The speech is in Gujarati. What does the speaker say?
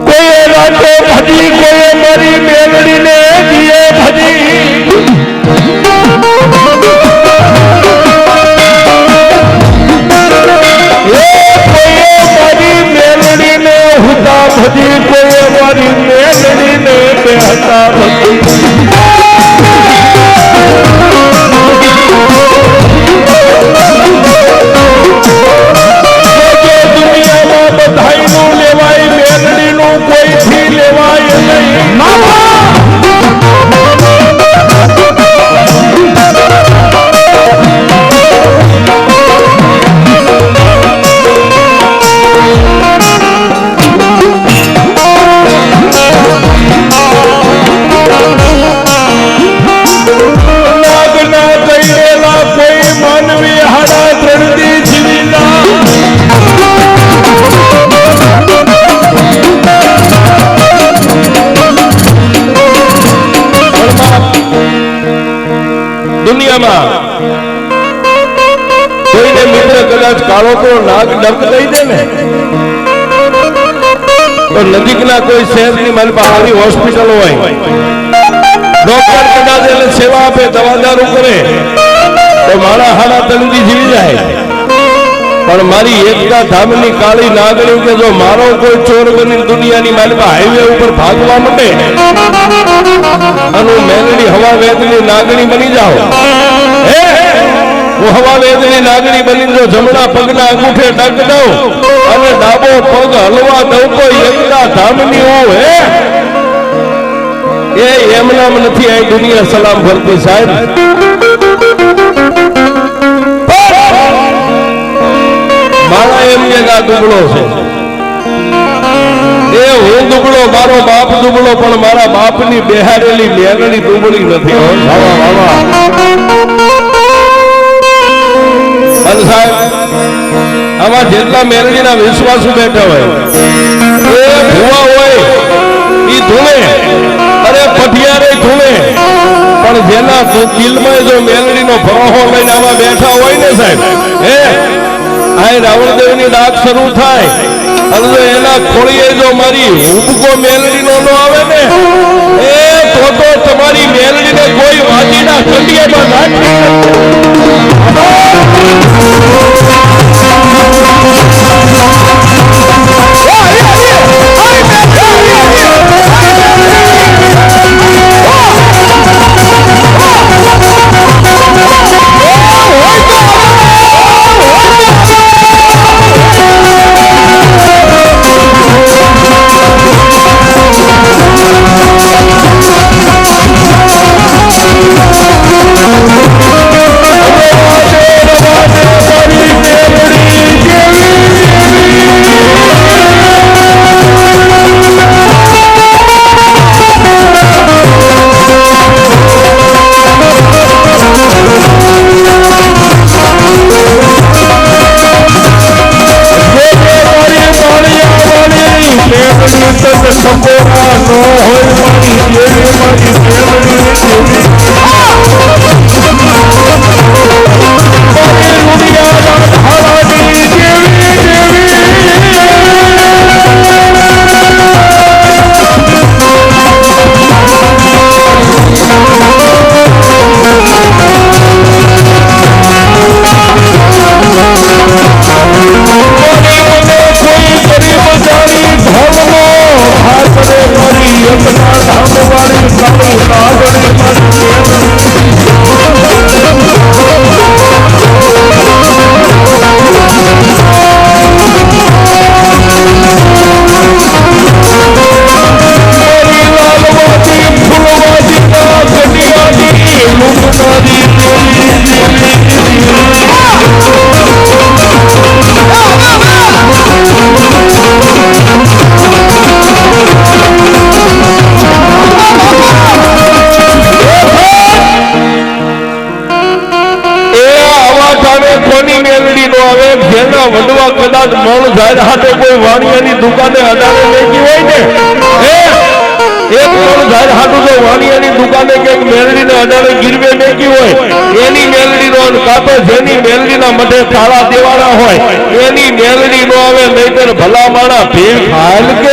કોઈએ રાતે ભજી કોઈએ મારી મેલડીને દુનિયામાં. કોઈને મિત્ર કદાચ કાળો તો નાગ ડંક દઈ દે ને, તો નજીકના કોઈ શહેરની મારી પાસે આવી હોસ્પિટલ હોય, ડોક્ટર કદાચ એને સેવા આપે દવાદારું કરે, તો મારા હાડા તંદી જીવી જાય. પણ મારી એકતા ધામની કાળી નાગણી કે જો મારો કોઈ ચોર બની દુનિયાની માલિકા હાઈવે ઉપર ભાગવા માંડે, અને મેલડી હવા વેદની નાગણી બની હે હું વેદની જો જમણા પગના અંગૂઠે ટક દઉં અને ડાબો પગ હલવા દઉં તો એકતા નથી, આ દુનિયા સલામ ભરતી, સાહેબ. મારા એમ કે આ દુબળો છે. એ હું દુબળો, મારો બાપ દુબળો, પણ મારા બાપની બેહારેલી મેગણી દુબળી નથી, હો. વાવા વાવા અને સાહેબ, આમાં જેટલા મેલડીના વિશ્વાસુ બેઠા હોય, એ ભૂવા હોય એ ધૂણે, અરે પઠિયારે ધૂણે. પણ જેના દિલમાં જો મેલડીનો ભરોહો લઈને આમાં બેઠા હોય ને સાહેબ, હે? આ રાવણદેવની રાત શરૂ થાય, અને એના ખોળીએ જો મારી હુબકો મેલડીનો ન આવે ને, એ તો તો તમારી મેલડીને કોઈ વાજીના કંડિયામાં નાખી what is એ જેના વડવા કદાચ મણ જાય હાથે કોઈ વાણિયાની દુકાને અડાડે મેલડીને ગીરવે મેકી હોય નો અને જેની મેલડીના મઢે તાળા દેવાના હોય, એની મેલડી નો આવે, નહીતર ભલા માણા ભીડ ખાલ કે